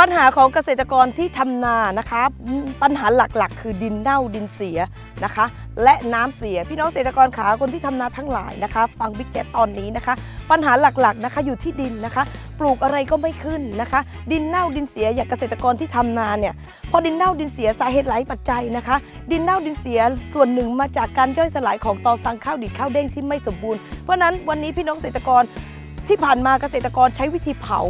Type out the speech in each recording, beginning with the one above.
ปัญหาของเกษตรกรที่ทำนานะคะปัญหาหลักๆ คือดินเน่าดินเสียนะคะ และน้ำเสียพี่น้องเกษตรกรขาคนที่ทำนาทั้งหลายนะคะ ฟังบิ๊กแจ๊ตอนนี้นะคะ ปัญหาหลักๆนะคะอยู่ที่ดินนะคะ ปลูกอะไรก็ไม่ขึ้นนะคะ ดินเน่าดินเสียอย่างเกษตรกรที่ทำนาเนี่ยพอดินเน่าดินเสียสาเหตุหลายปัจจัยนะคะ ดินเน่าดินเสียส่วนหนึ่งมาจากการย่อยสลายของตอสังข้าวดีดข้าวเด้งที่ไม่สมบูรณ์เพราะนั้นวันนี้พี่น้องเกษตรกรที่ผ่านมาเกษตรกรใช้วิธีเผา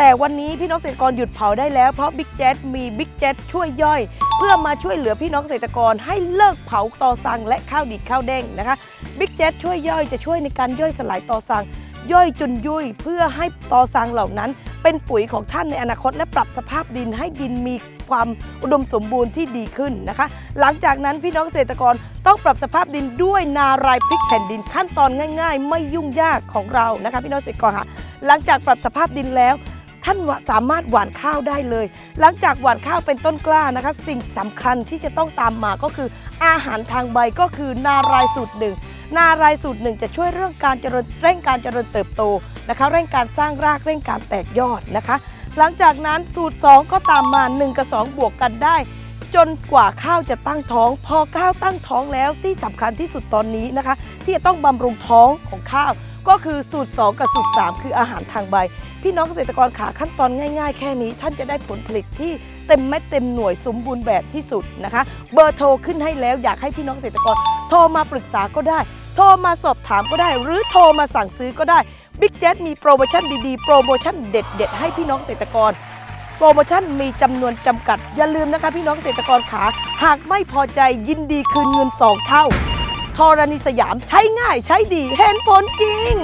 แต่วันนี้พี่น้องเกษตรกรหยุดเผาได้แล้วเพราะบิ๊กแจ๊มีบิ๊กแจ๊ช่วยย่อย เพื่อมาช่วยเหลือพี่น้องเกษตรกรให้เลิกเผาตอสังและข้าวดีดข้าวเด้งนะคะบิ๊กแจ๊ช่วยย่อยจะช่วยในการย่อยสลายตอสังย่อยจนยุ่ยเพื่อให้ตอสังเหล่านั้น เป็นปุ๋ยของท่านในอนาคตและปรับสภาพดินให้ดินมีความอุดมสมบูรณ์ที่ดีขึ้นนะคะ หลังจากนั้นพี่น้องเกษตรกรต้องปรับสภาพดินด้วยนารายพริกแผ่นดินขั้นตอนง่าย ๆ ไม่ยุ่งยากของเรานะคะ พี่น้องเกษตรกรค่ะหลังจากปรับสภาพดินแล้ว ท่านสามารถหว่านข้าวได้เลย หลังจากหว่านข้าวเป็นต้นกล้านะคะ สิ่งสำคัญที่จะต้องตามมาก็คืออาหารทางใบก็คือนารายสูตรหนึ่งนารายสูตรหนึ่งจะช่วยเรื่องการเจริญเร่งการเจริญเติบโตนะคะ เร่งการสร้างรากเร่งการแตกยอดนะคะ หลังจากนั้นสูตร 2 ก็ตามมา 1 กับ 2 บวกกันได้ จนกว่าข้าวจะตั้งท้อง พอข้าวตั้งท้องแล้วที่สำคัญที่สุดตอนนี้นะคะ ที่จะต้องบำรุงท้องของข้าว ก็คือสูตร 2 กับสูตร 3 คืออาหารทางใบ พี่น้องเกษตรกรขาขั้นตอนง่าย ๆ แค่นี้ ท่านจะได้ผลผลิตที่เต็มเม็ดเต็มหน่วยสมบูรณ์แบบที่สุดนะคะ เบอร์โทรขึ้นให้แล้วอยากให้พี่น้องเกษตรกร โทรมาปรึกษาก็ได้ โทรมาสอบถามก็ได้ หรือโทรมาสั่งซื้อก็ได้บิ๊กแจ๊มีโปรโมชั่นดีๆ โปรโมชั่นเด็ด ๆ ให้พี่น้องเกษตรกรโปรโมชั่นมีจำนวนจำกัด อย่าลืมนะคะพี่น้องเกษตรกรขา หากไม่พอใจยินดีคืนเงิน 2 เท่า ธรณีสยามใช้ง่ายใช้ดีเห็นผลจริง